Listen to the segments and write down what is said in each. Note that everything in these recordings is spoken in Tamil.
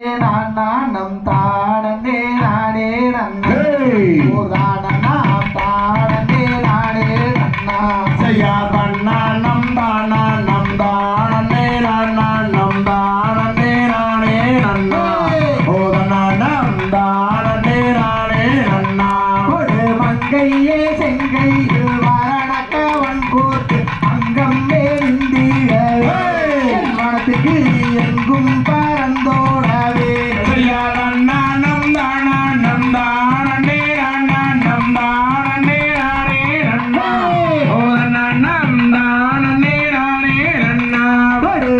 நம் தானே நாடே நம்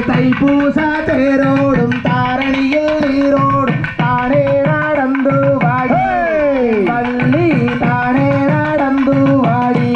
தைப்பூச தேரோடும் தாரணியில் நீரோடும் தானே நடந்து வாடி. பள்ளி தானே நடந்து வாடி.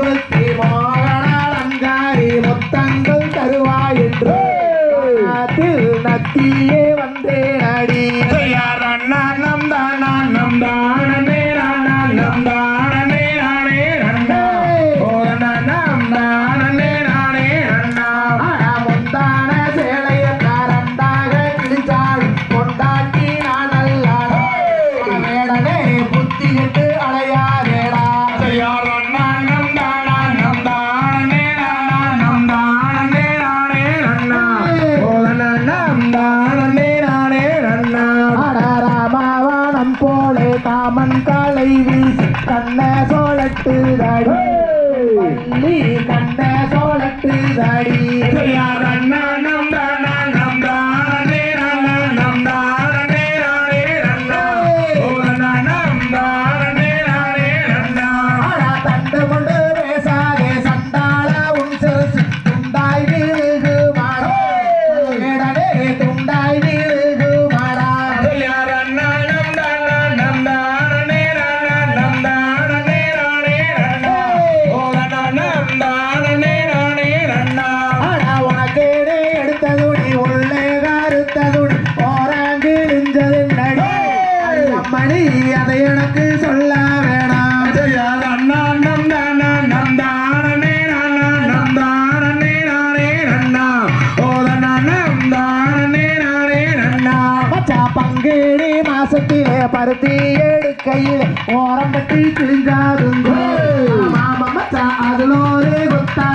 தங்குள் ஸ்ரீமோகனாரி முத்தங்குள் தருவாய் என்று நத்தியே வந்தேன் அடியே போலே காமன் காலை வீசி கண்ண சோழட்டு தடி கண்ண சோழட்டு தடி அண்ணா கொடுத்ததுடன் போராண்டு நின்றது மணி அதை எனக்கு சொல்ல வேணாம். பங்குடி மாசத்திலே பருத்தி எடுக்கையில் ஓரம் பற்றி கிழிஞ்சாதுங்கோ. மாமா மச்சா அதுல ஒரு குத்தா